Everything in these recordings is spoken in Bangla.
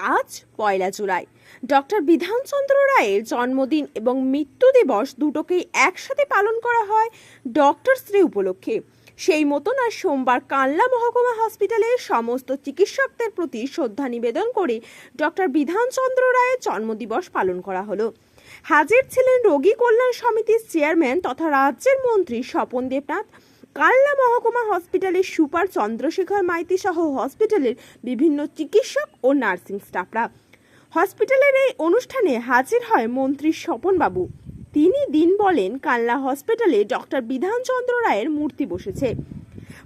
আজ পয়লা জুলাই। ডক্টর বিধানচন্দ্র রায়ের জন্মদিন এবং মৃত্যু দিবস দুটোকেই একসাথে পালন করা হয় ডক্টর শ্রী উপলক্ষে। সেই মতন আজ সোমবার কানলা মহকুমা হসপিটালের সমস্ত চিকিৎসকদের প্রতি শ্রদ্ধা নিবেদন করে ডক্টর বিধানচন্দ্র রায়ের জন্মদিবস পালন করা হলো। হাজির ছিলেন রোগী কল্যাণ সমিতির চেয়ারম্যান তথা রাজ্যের মন্ত্রী স্বপন দেবনাথ। কালনা মহকুমা হসপিটালের সুপার চন্দ্রশেখর মাইতি সহ হসপিটালের বিভিন্ন চিকিৎসক ও নার্সিং স্টাফরা। হসপিটালের এই অনুষ্ঠানে হাজির হয় মন্ত্রী স্বপনবাবু। তিনি দিন বলেন, কালনা হসপিটালে ডক্টর বিধানচন্দ্র রায়ের মূর্তি বসেছে।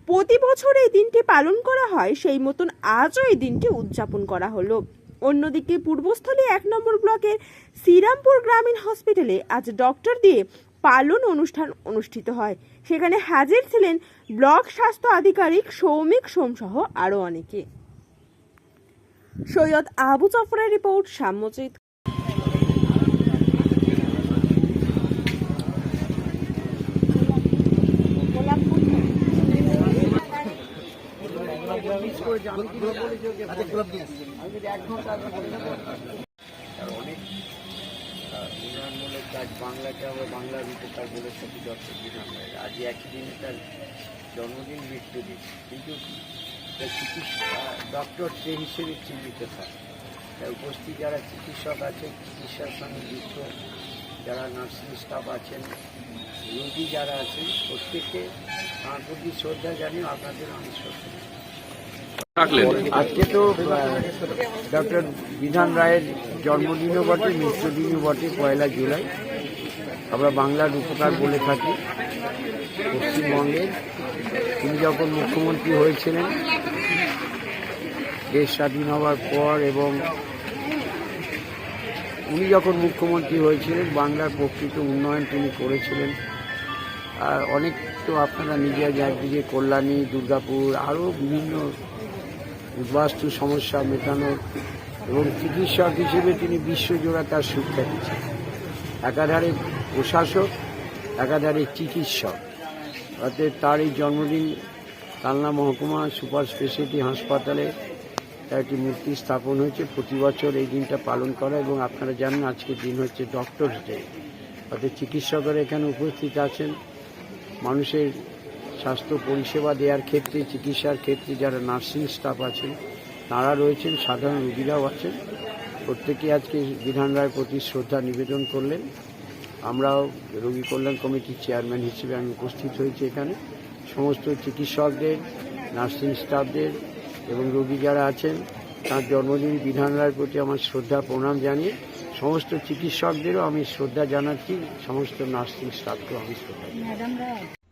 প্রতি বছর এই দিনটি পালন করা হয়, সেই মতন আজও এই দিনটি উদযাপন করা হলো। অন্যদিকে পূর্বস্থলী এক নম্বর ব্লকের শ্রীরামপুর গ্রামীণ হসপিটালে আজ ডক্টর দিয়ে পালন অনুষ্ঠান অনুষ্ঠিত হয়। সেখানে হাজির ছিলেন ব্লক স্বাস্থ্য আধিকারিক, সৌমিক সোমসহ আরও অনেকে। সৈয়দ আবু জাফরের রিপোর্ট, সাম্যজিৎ। তার উন্নয়নমূলক বাংলাকে হবে বাংলার উপকার বলে সত্যি ডক্টর বিধান রায় আজ একই দিনে তার জন্মদিন মৃত্যু দিন। কিন্তু তার চিকিৎসা ডক্টর সেই হিসেবে চিহ্নিত থাকে তার উপস্থিত যারা চিকিৎসক আছেন, চিকিৎসার সঙ্গে যুক্ত যারা নার্সিং স্টাফ আছেন, রোগী যারা আছেন, প্রত্যেককে তাঁর প্রতি শ্রদ্ধা জানিয়ে আপনাদের আমি শ্রদ্ধা। আজকে তো ডক্টর বিধান রায়ের জন্মদিনও বটে মৃত্যুদিনও বটে, পয়লা জুলাই। আমরা বাংলার উপকার বলে থাকি। পশ্চিমবঙ্গের তিনি যখন মুখ্যমন্ত্রী হয়েছিলেন, দেশ স্বাধীন হওয়ার পর এবং উনি যখন মুখ্যমন্ত্রী হয়েছিলেন, বাংলার প্রকৃত উন্নয়ন তিনি করেছিলেন। আর অনেক তো আপনারা নিজের দিকে কল্যাণী, দুর্গাপুর, আরও বিভিন্ন বাস্তু সমস্যা মেটানোর এবং চিকিৎসক হিসেবে তিনি বিশ্বজোড়া তার সুখ্যাতি ছিল একাধারে প্রশাসক, একাধারে চিকিৎসক। অতএব তার এই জন্মদিন কালনা মহকুমা সুপার স্পেশালিটি হাসপাতালে তার একটি মূর্তি স্থাপন হয়েছে। প্রতি বছর এই দিনটা পালন করা এবং আপনারা জানেন আজকের দিন হচ্ছে ডক্টরস ডে অর্থাৎ চিকিৎসকরা এখানে উপস্থিত আছেন। মানুষের স্বাস্থ্য পরিষেবা দেওয়ার ক্ষেত্রে, চিকিৎসার ক্ষেত্রে যারা নার্সিং স্টাফ আছেন, তারা রয়েছেন, সাধারণ রোগীরাও আছেন। প্রত্যেকে আজকে বিধান রায়ের প্রতি শ্রদ্ধা নিবেদন করলেন। আমরাও রোগী কল্যাণ কমিটির চেয়ারম্যান হিসেবে আমি উপস্থিত হয়েছি এখানে। সমস্ত চিকিৎসকদের, নার্সিং স্টাফদের এবং রোগী যারা আছেন, তার জন্মদিন বিধান রায়ের প্রতি আমার শ্রদ্ধা প্রণাম জানিয়ে সমস্ত চিকিৎসকদেরও আমি শ্রদ্ধা জানাচ্ছি, সমস্ত নার্সিং স্টাফকেও আমি শ্রদ্ধা জানাচ্ছি।